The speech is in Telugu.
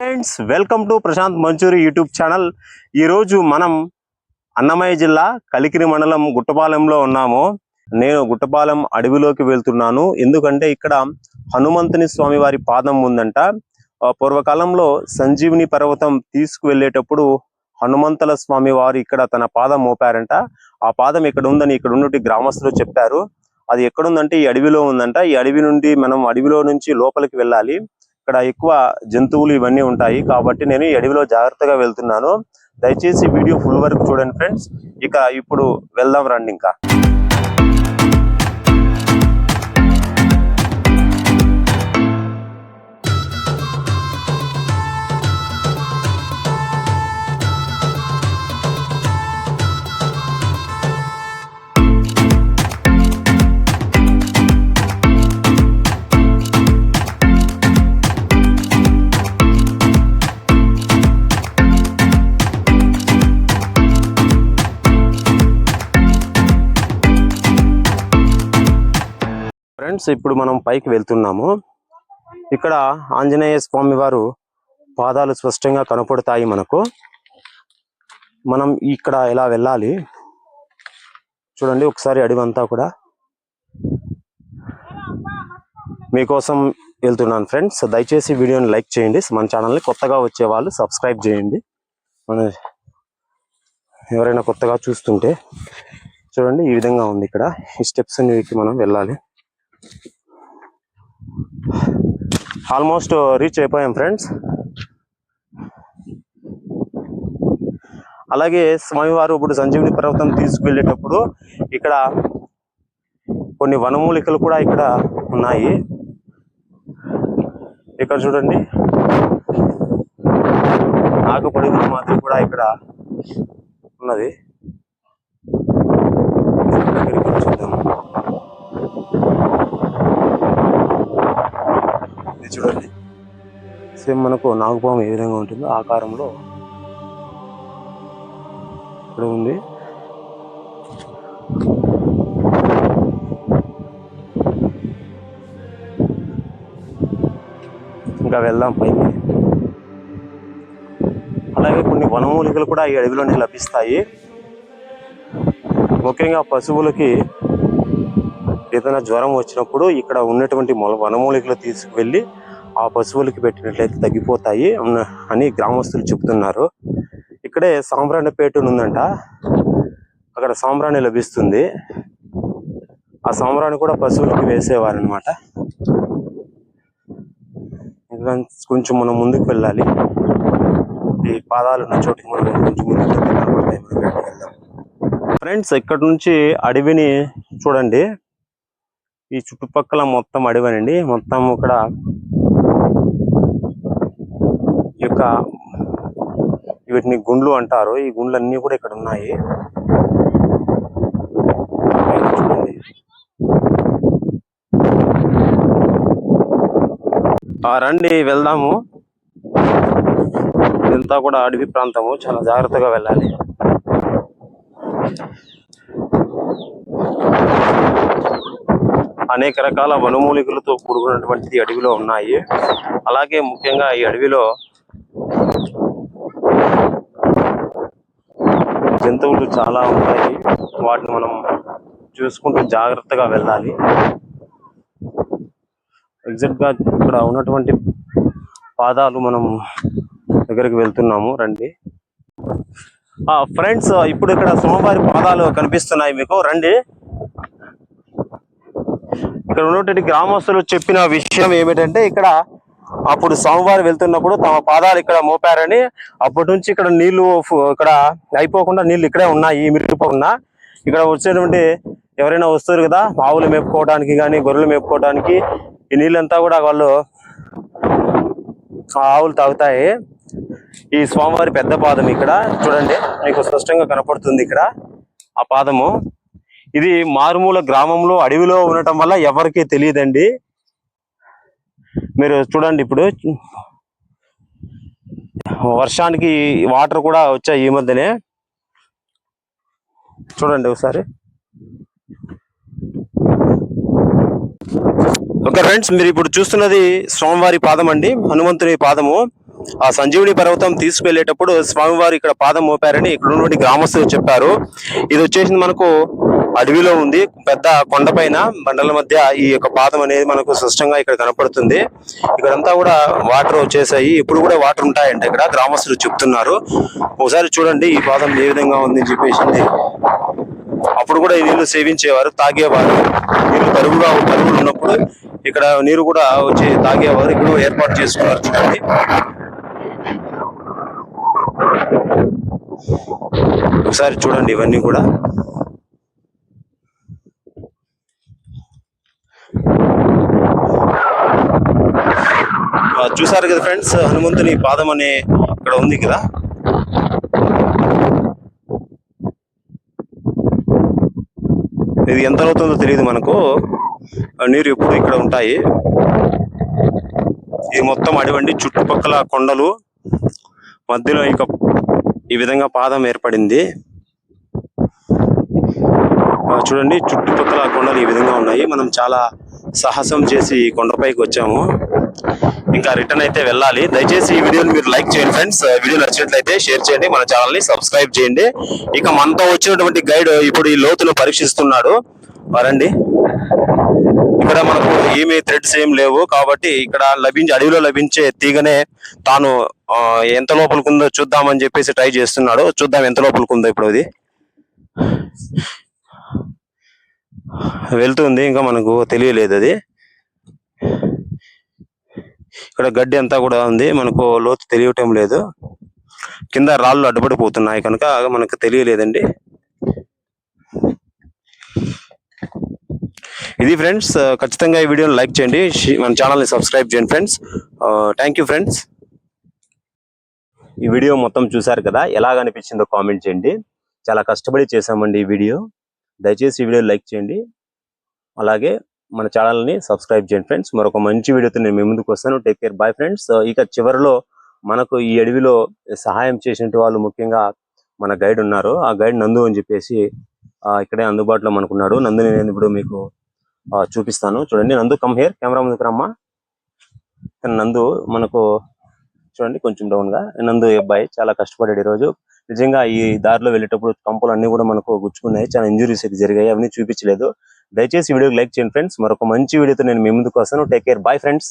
Friends welcome to Prashanth Manchuri YouTube channel ఈరోజు మనం అన్నమయ్య జిల్లా కలికిరి మండలం గుట్టపాలెంలో ఉన్నాము. నేను గుట్టపాలెం అడవిలోకి వెళ్తున్నాను. ఎందుకంటే ఇక్కడ హనుమంతుని స్వామి వారి పాదం ఉందంట. పూర్వకాలంలో సంజీవిని పర్వతం తీసుకువెళ్ళేటప్పుడు హనుమంతుల స్వామి వారు ఇక్కడ తన పాదం మోపారంట. ఆ పాదం ఇక్కడ ఉందని ఇక్కడ ఉన్నటి గ్రామస్తులు చెప్పారు. అది ఎక్కడుందంటే ఈ అడవిలో ఉందంట. ఈ అడవి నుండి మనం అడవిలో నుంచి లోపలికి వెళ్ళాలి. ఇక్కడ ఎక్కువ జంతువులు ఇవన్నీ ఉంటాయి. కాబట్టి నేను ఈ అడవిలో జాగ్రత్తగా వెళ్తున్నాను. దయచేసి వీడియో ఫుల్ వరకు చూడండి ఫ్రెండ్స్. ఇక ఇప్పుడు వెళ్దాం రండి ఇంకా. ఫ్రెండ్స్ ఇప్పుడు మనం పైకి వెళ్తున్నాము. ఇక్కడ ఆంజనేయ స్వామి వారు పాదాలు స్పష్టంగా కనపడతాయి మనకు. మనం ఇక్కడ ఇలా వెళ్ళాలి? చూడండి ఒకసారి అడివంతా కూడా. మీకోసం వెళ్తున్నాను ఫ్రెండ్స్. దయచేసి వీడియోని లైక్ చేయండి. మన ఛానల్ని కొత్తగా వచ్చే వాళ్ళు సబ్స్క్రైబ్ చేయండి. మన ఎవరైనా కొత్తగా చూస్తుంటే చూడండి ఈ విధంగా ఉంది ఇక్కడ. ఈ స్టెప్స్ అనేవి మనం వెళ్ళాలి. ఆల్మోస్ట్ రీచ్ uh, అయిపోయాం ఫ్రెండ్స్ అలాగే స్వామివారు ఇప్పుడు సంజీవుని పర్వతం తీసుకువెళ్ళేటప్పుడు ఇక్కడ కొన్ని వనమూలికలు కూడా ఇక్కడ ఉన్నాయి. ఇక్కడ చూడండి. ఆకుపడి మాదిరి కూడా ఇక్కడ ఉన్నది. దగ్గరికి చూద్దాం ఇది చూడండి. సేమ్ మనకు నాగుపాము ఏ విధంగా ఉంటుందో ఆకారంలో ఇక్కడ ఉంది. ఇంకా వెళ్దాం పైకి. అలాగే కొన్ని వనమూలికలు కూడా ఈ అడవిలోనే లభిస్తాయి. ముఖ్యంగా పశువులకి ఏదైనా జ్వరం వచ్చినప్పుడు ఇక్కడ ఉన్నటువంటి మొల వనమూలికలు తీసుకువెళ్ళి ఆ పశువులకి పెట్టినట్లయితే తగ్గిపోతాయి అని గ్రామస్తులు చెప్తున్నారు ఇక్కడే సాంబ్రాణిపేట ఉందంట. అక్కడ సాంబ్రాణి లభిస్తుంది. ఆ సాంబ్రాణి కూడా పశువులకి వేసేవారు అనమాట కొంచెం మనం ముందుకు వెళ్ళాలి. ఈ పాదాలు ఉన్న చోటికి మనం కొంచెం ముందుకు ఫ్రెండ్స్ ఇక్కడ నుంచి అడవిని చూడండి. ఈ చుట్టుపక్కల మొత్తం అడవేనండి. మొత్తం ఇక్కడ ఈ యొక్క వీటిని గుండ్లు అంటారు. ఈ గుండ్లు అన్ని కూడా ఇక్కడ ఉన్నాయి. ఆ, రండి వెళ్దాము. ఇదంతా కూడా అడవి ప్రాంతము. చాలా జాగ్రత్తగా వెళ్ళాలి. అనేక రకాల వనమూలికలతో కూడుకున్నటువంటి అడవిలో ఉన్నాయి. అలాగే ముఖ్యంగా ఈ అడవిలో జంతువులు చాలా ఉంటాయి. వాటిని మనం చూసుకుంటూ జాగ్రత్తగా వెళ్ళాలి. ఎగ్జాక్ట్గా ఇక్కడ ఉన్నటువంటి పాదాలు మనం దగ్గరికి వెళ్తున్నాము. రండి. ఆ ఫ్రెండ్స్ ఇప్పుడు ఇక్కడ సోమవారి పాదాలు కనిపిస్తున్నాయి మీకు. రండి. ఇక్కడ ఉన్నటువంటి గ్రామస్తులు చెప్పిన విషయం ఏమిటంటే ఇక్కడ అప్పుడు సోమవారం వెళ్తున్నప్పుడు తమ పాదాలు ఇక్కడ మోపారని అప్పటి నుంచి ఇక్కడ నీళ్ళు ఇక్కడ అయిపోకుండా నీళ్ళు ఇక్కడే ఉన్నాయి మిరిగిపోకుండా ఇక్కడ వచ్చేటువంటి ఎవరైనా వస్తారు కదా ఆవులు మేపుకోవడానికి కానీ గొర్రెలు మేపుకోవడానికి ఈ నీళ్ళంతా కూడా వాళ్ళు ఆవులు తాగుతాయి. ఈ స్వామివారి పెద్ద పాదం ఇక్కడ చూడండి మీకు స్పష్టంగా కనపడుతుంది ఇక్కడ ఆ పాదము. ఇది మారుమూల గ్రామంలో అడవిలో ఉండటం వల్ల ఎవరికీ తెలియదండి. మీరు చూడండి ఇప్పుడు. వర్షానికి వాటర్ కూడా వచ్చాయి ఈ మధ్యనే. చూడండి ఒకసారి. ఓకే ఫ్రెండ్స్ మీరు ఇప్పుడు చూస్తున్నది స్వామివారి పాదం అండి హనుమంతుని పాదము. ఆ సంజీవుని పర్వతం తీసుకెళ్ళేటప్పుడు స్వామివారు ఇక్కడ పాదం మోపారని ఇక్కడ ఉన్నటువంటి గ్రామస్తులు చెప్పారు. ఇది వచ్చేసి మనకు అడవిలో ఉంది పెద్ద కొండపైన బండల మధ్య ఈ యొక్క పాదం అనేది మనకు స్పష్టంగా ఇక్కడ కనపడుతుంది. ఇక్కడంతా కూడా వాటర్ వచ్చేసాయి. ఇప్పుడు కూడా వాటర్ ఉంటాయంట ఇక్కడ గ్రామస్తులు చెప్తున్నారు. ఒకసారి చూడండి ఈ పాదం ఏ విధంగా ఉంది అని చెప్పేసి అప్పుడు కూడా ఈ నీళ్ళు సేవించేవారు తాగేవారు. నీళ్ళు తరుగుగా తరుగులు ఉన్నప్పుడు ఇక్కడ నీరు కూడా వచ్చి తాగేవారు. ఇక్కడ ఏర్పాటు చేసుకున్నారు చూడండి. ఒకసారి చూడండి ఇవన్నీ కూడా. చూసారు కదా ఫ్రెండ్స్ హనుమంతుని పాదం అనే ఇక్కడ ఉంది కదా. ఇది ఎంత అవుతుందో తెలియదు మనకు. నీరు ఎప్పుడు ఇక్కడ ఉంటాయి. ఇది మొత్తం అడవండి చుట్టుపక్కల కొండలు మధ్యలో ఇక ఈ విధంగా పాదం ఏర్పడింది. చూడండి చుట్టుపక్కల కొండలు ఈ విధంగా ఉన్నాయి. మనం చాలా సాహసం చేసి కొండపైకి వచ్చాము. ఇంకా రిటర్న్ అయితే వెళ్ళాలి. దయచేసి ఈ వీడియోని మీరు లైక్ చేయండి ఫ్రెండ్స్ వీడియో నచ్చినట్లయితే షేర్ చేయండి. మన ఛానల్ని సబ్స్క్రైబ్ చేయండి. ఇక మనతో వచ్చినటువంటి గైడ్ ఇప్పుడు ఈ లోతును పరీక్షిస్తున్నాడు. వరండి. ఇక్కడ మనకు ఏమి థ్రెడ్స్ ఏం లేవు. కాబట్టి ఇక్కడ లభించే అడవిలో లభించే తీగనే తాను ఎంత లోపలికుందో చూద్దామని చెప్పేసి ట్రై చేస్తున్నాడు. చూద్దాం ఎంత లోపలికుందో ఇప్పుడు అది. వెళ్తుంది. ఇంకా మనకు తెలియలేదు అది. ఇక్కడ గడ్డి అంతా కూడా ఉంది. మనకు లోతు తెలియటం లేదు. కింద రాళ్ళు అడ్డుపడిపోతున్నాయి కనుక మనకు తెలియలేదండి. ఇది ఫ్రెండ్స్ ఖచ్చితంగా ఈ వీడియోని లైక్ చేయండి. మన ఛానల్ని సబ్స్క్రైబ్ చేయండి ఫ్రెండ్స్. Thank you friends. ఈ వీడియో మొత్తం చూసారు కదా? ఎలాగ అనిపించిందో కామెంట్ చేయండి. చాలా కష్టపడి చేశామండి ఈ వీడియో. దయచేసి ఈ వీడియో లైక్ చేయండి. అలాగే మన ఛానల్ని సబ్స్క్రైబ్ చేయండి ఫ్రెండ్స్ మరొక మంచి వీడియోతో నేను మీ ముందుకు వస్తాను. టేక్ కేర్ బాయ్ ఫ్రెండ్స్ ఇక చివరిలో మనకు ఈ అడవిలో సహాయం చేసిన వాళ్ళు ముఖ్యంగా మన గైడ్ ఉన్నారు. ఆ గైడ్ నందు అని చెప్పేసి ఇక్కడే అందుబాటులో మనకున్నాడు. నందుని నేను ఇప్పుడు మీకు చూపిస్తాను. చూడండి నందు కమ్ హియర్ కెమెరా ముందుకు రమ్మా. నందు మనకు చూడండి కొంచెం డౌన్గా. నందు అబ్బాయి చాలా కష్టపడాడు ఈ రోజు నిజంగా ఈ దారిలో వెళ్ళేటప్పుడు కంపలు అన్ని కూడా మనకు గుచ్చుకున్నాయి. చాలా ఇంజురీస్ అయితే జరిగాయి. అవన్నీ చూపించలేదు. దయచేసి వీడియోకి లైక్ చేయండి ఫ్రెండ్స్. మరొక మంచి వీడియోతో నేను మీ ముందుకు వస్తాను. Take care bye friends